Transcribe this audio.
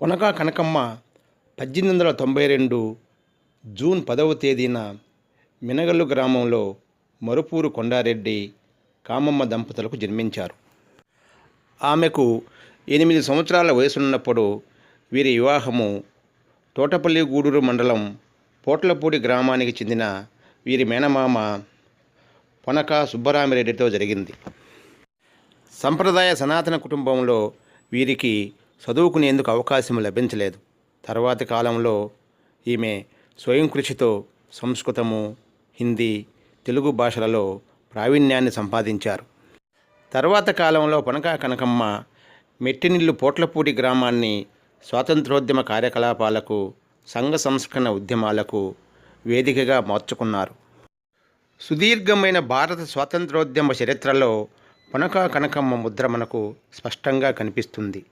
పొనక కనకమ్మ పద్దెనిమిది వందల తొంభై రెండు జూన్ పదవ తేదీన మినగల్లు గ్రామంలో మరుపూరు కొండారెడ్డి కామమ్మ దంపతులకు జన్మించారు. ఆమెకు ఎనిమిది సంవత్సరాల వయసున్నప్పుడు వీరి వివాహము తోటపల్లి గూడూరు మండలం పోట్లపూడి గ్రామానికి చెందిన వీరి మేనమామ పొనక సుబ్బరామిరెడ్డితో జరిగింది. సంప్రదాయ సనాతన కుటుంబంలో వీరికి చదువుకునేందుకు అవకాశం లభించలేదు. తర్వాతి కాలంలో ఈమె స్వయం కృషితో సంస్కృతము హిందీ తెలుగు భాషలలో ప్రావీణ్యాన్ని సంపాదించారు. తర్వాత కాలంలో పొనకా కనకమ్మ మెట్టినిల్లు పోట్లపూడి గ్రామాన్ని స్వాతంత్రోద్యమ కార్యకలాపాలకు సంఘ సంస్కరణ ఉద్యమాలకు వేదికగా మార్చుకున్నారు. సుదీర్ఘమైన భారత స్వాతంత్రోద్యమ చరిత్రలో పొనకా కనకమ్మ ముద్ర మనకు స్పష్టంగా కనిపిస్తుంది.